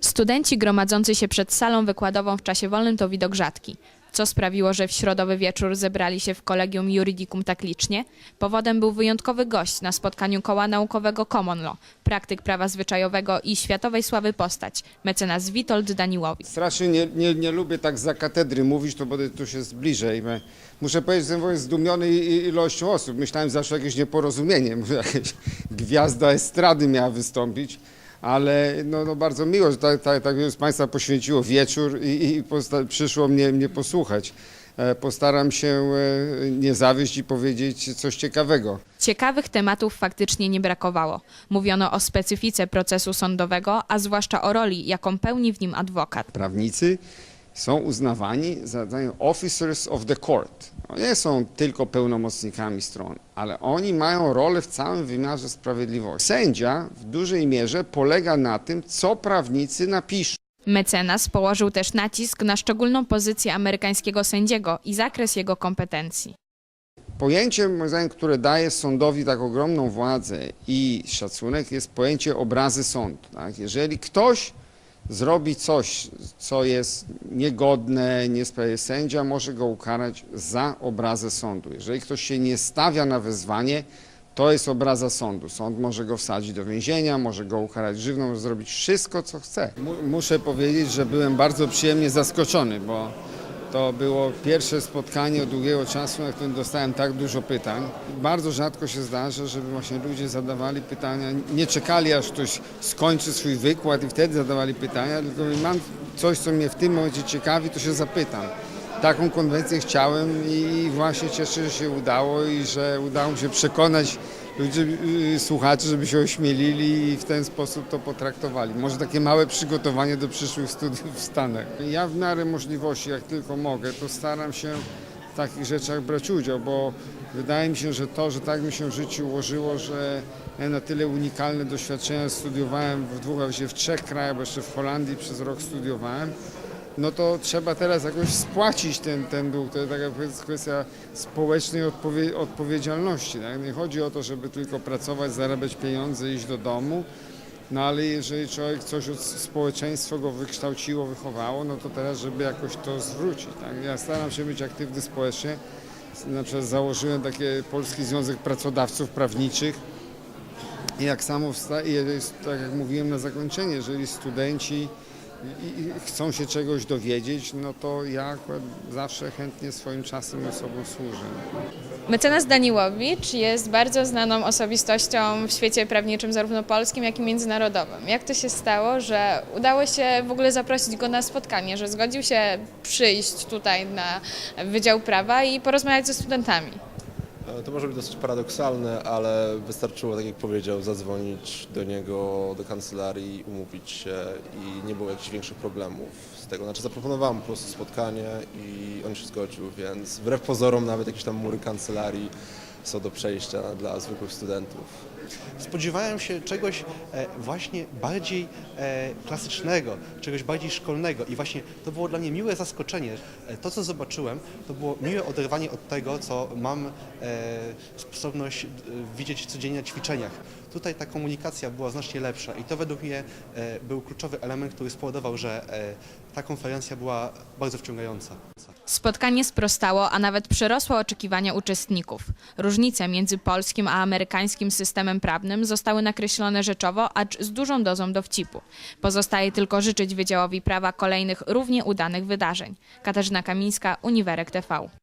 Studenci gromadzący się przed salą wykładową w czasie wolnym to widok rzadki. Co sprawiło, że w środowy wieczór zebrali się w Kolegium Juridicum tak licznie? Powodem był wyjątkowy gość na spotkaniu koła naukowego Common Law, praktyk prawa zwyczajowego i światowej sławy postać, mecenas Witold Daniłowicz. Strasznie nie, nie, nie lubię tak za katedry mówić, to bo tu się zbliżej. Muszę powiedzieć, że jestem zdumiony ilością osób. Myślałem zawsze jakieś nieporozumienie, jakaś gwiazda estrady miała wystąpić, ale no, no bardzo miło, że tak, tak, tak z Państwa poświęciło wieczór i, i przyszło mnie, mnie posłuchać. E, Postaram się e, nie zawieść i powiedzieć coś ciekawego. Ciekawych tematów faktycznie nie brakowało. Mówiono o specyfice procesu sądowego, a zwłaszcza o roli, jaką pełni w nim adwokat. prawnicy są uznawani za officers of the court. No nie są tylko pełnomocnikami stron, ale oni mają rolę w całym wymiarze sprawiedliwości. Sędzia w dużej mierze polega na tym, co prawnicy napiszą. Mecenas położył też nacisk na szczególną pozycję amerykańskiego sędziego i zakres jego kompetencji. Pojęcie, moim zdaniem, które daje sądowi tak ogromną władzę i szacunek, jest pojęcie obrazy sądu. Tak? Jeżeli ktoś zrobi coś, co jest niegodne, niesprawiedliwe, sędzia może go ukarać za obrazę sądu. Jeżeli ktoś się nie stawia na wezwanie, to jest obraza sądu. Sąd może go wsadzić do więzienia, może go ukarać grzywną, może zrobić wszystko, co chce. Mu- Muszę powiedzieć, że byłem bardzo przyjemnie zaskoczony, bo to było pierwsze spotkanie od długiego czasu, na którym dostałem tak dużo pytań. Bardzo rzadko się zdarza, żeby właśnie ludzie zadawali pytania, nie czekali aż ktoś skończy swój wykład i wtedy zadawali pytania, tylko mam coś, co mnie w tym momencie ciekawi, to się zapytam. Taką konwencję chciałem i właśnie cieszę, że się udało i że udało mi się przekonać ludzi, yy, słuchaczy, żeby się ośmielili i w ten sposób to potraktowali. Może takie małe przygotowanie do przyszłych studiów w Stanach. Ja w miarę możliwości, jak tylko mogę, to staram się w takich rzeczach brać udział, bo wydaje mi się, że to, że tak mi się w życiu ułożyło, że ja na tyle unikalne doświadczenia studiowałem w dwóch, a w trzech krajach, bo jeszcze w Holandii przez rok studiowałem, no to trzeba teraz jakoś spłacić ten, ten dług. To jest taka kwestia społecznej odpowie, odpowiedzialności. Tak? Nie chodzi o to, żeby tylko pracować, zarabiać pieniądze, iść do domu, no ale jeżeli człowiek coś od społeczeństwo go wykształciło, wychowało, no to teraz, żeby jakoś to zwrócić. Tak? Ja staram się być aktywny społecznie. Na przykład założyłem taki Polski Związek Pracodawców Prawniczych. I jak samo tak jak mówiłem na zakończenie, jeżeli studenci i, chcą się czegoś dowiedzieć, no to ja zawsze chętnie swoim czasem i osobą służę. Mecenas Daniłowicz jest bardzo znaną osobistością w świecie prawniczym, zarówno polskim, jak i międzynarodowym. Jak to się stało, że udało się w ogóle zaprosić go na spotkanie, że zgodził się przyjść tutaj na Wydział Prawa i porozmawiać ze studentami? E, To może być dosyć paradoksalne, ale wystarczyło, tak jak powiedział, zadzwonić do niego, do kancelarii, umówić się i nie było jakichś większych problemów z tego. Znaczy zaproponowałem po prostu spotkanie i on się zgodził, więc wbrew pozorom nawet jakieś tam mury kancelarii są do przejścia dla zwykłych studentów. Spodziewałem się czegoś e, właśnie bardziej e, klasycznego, czegoś bardziej szkolnego i właśnie to było dla mnie miłe zaskoczenie. E, To, co zobaczyłem, to było miłe oderwanie od tego, co mam sposobność widzieć codziennie na ćwiczeniach. Tutaj ta komunikacja była znacznie lepsza i to według mnie był kluczowy element, który spowodował, że ta konferencja była bardzo wciągająca. Spotkanie sprostało, a nawet przerosło oczekiwania uczestników. Różnice między polskim a amerykańskim systemem prawnym zostały nakreślone rzeczowo, acz z dużą dozą dowcipu. Pozostaje tylko życzyć Wydziałowi Prawa kolejnych równie udanych wydarzeń. Katarzyna Kamińska, Uniwerek TV.